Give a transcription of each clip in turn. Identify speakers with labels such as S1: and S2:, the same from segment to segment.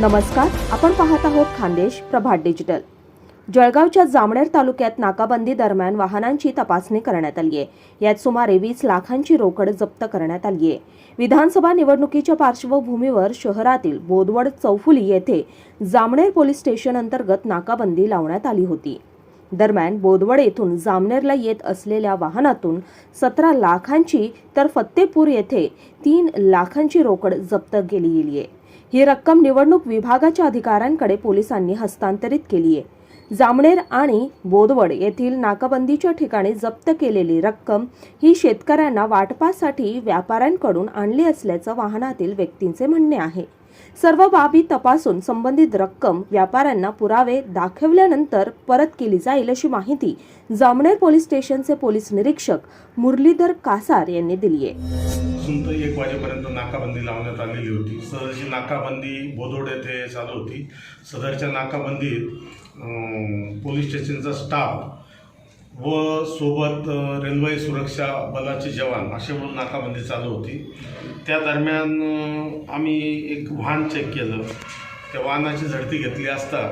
S1: नमस्कार आपण पाहत आहोत खानदेश प्रभात डिजिटल. जळगावच्या जामनेर तालुक्यात नाकाबंदी दरम्यान वाहनांची तपासणी करण्यात आली आहे. यात सुमारे वीस लाखांची रोकड जप्त करण्यात आली आहे. विधानसभा निवडणुकीच्या पार्श्वभूमीवर शहरातील बोदवड चौफुली येथे जामनेर पोलीस स्टेशन अंतर्गत नाकाबंदी लावण्यात आली होती. दरम्यान बोदवड येथून जामनेरला येत असलेल्या वाहनातून सतरा लाखांची तर फत्तेपूर येथे तीन लाखांची रोकड जप्त केली गेली आहे. ही रक्कम निवडणूक विभागाच्या अधिकाऱ्यांकडे पोलिसांनी हस्तांतरित केली आहे. जामणेर आणि बोदवड येथील नाकाबंदीच्या ठिकाणी जप्त केलेली रक्कम ही शेतकऱ्यांना वाटपासाठी व्यापाऱ्यांकडून आणली असल्याचं वाहनातील व्यक्तींचे म्हणणे आहे. सर्व बाबी तपासून संबंधित रक्कम व्यापाऱ्यांना पुरावे दाखवल्यानंतर परत केली जाईल अशी माहिती जामनेर पोलीस स्टेशनचे पोलीस निरीक्षक मुरलीधर कासार यांनी दिली आहे
S2: एक वाजेपर्यंत नाकाबंदी लावण्यात आलेली होती. सदरची नाकाबंदी बोदोड येथे चालू होती. सदरच्या नाकाबंदीत पोलीस स्टेशनचा स्टाफ व सोबत रेल्वे सुरक्षा बलाचे जवान असे म्हणून नाकाबंदी चालू होती. त्या दरम्यान आम्ही एक वाहन चेक केलं. त्या वाहनाची झडती घेतली असता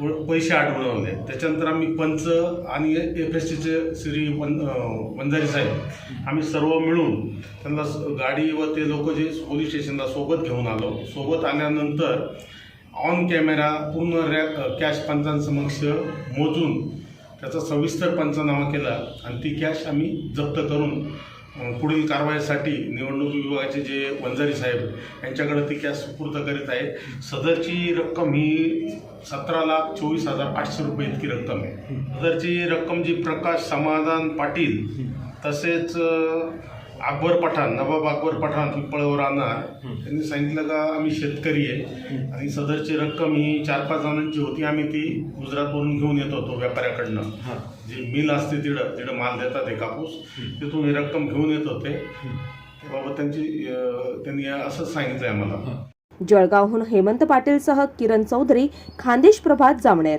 S2: व- पैसे आढळवले त्याच्यानंतर आम्ही पंच आणि एफ एस टीचे श्री वन वंजारी साहेब आम्ही सर्व मिळून त्यांना स- गाडी व ते लोक जे पोलीस स्टेशनला सोबत घेऊन आलो. सोबत आल्यानंतर ऑन कॅमेरा पूर्ण रॅक कॅश पंचांसमक्ष मोजून त्याचा सविस्तर पंचनामा केला आणि ती कॅश आम्ही जप्त करून पुढील कारवाईसाठी निवडणूक विभागाचे जे वंजारी साहेब यांच्याकडे ती कॅश सुपूर्द करीत आहे सदरची रक्कम ही सतरा लाख चोवीस हजार आठशे रुपये इतकी रक्कम आहे. सदरची रक्कम जी प्रकाश समाधान पाटील तसेच अकबर पठाण नवाब अकबर पठाण पिंपळवर राहणार. त्यांनी सांगितलं का आम्ही शेतकरी आहे. आणि सदरची रक्कम ही चार पाच जणांची होती. आम्ही ती गुजरातवरून घेऊन येत होतो व्यापाऱ्याकडनं. जी मिल असते तिथं तिथं माल देतात हे कापूस. तिथून ही रक्कम घेऊन येत होते. बाबा त्यांची त्यांनी असं सांगितलं आहे आम्हाला
S1: जळगावहून हेमंत पाटीलसह किरण चौधरी खानदेश प्रभात जामनेर.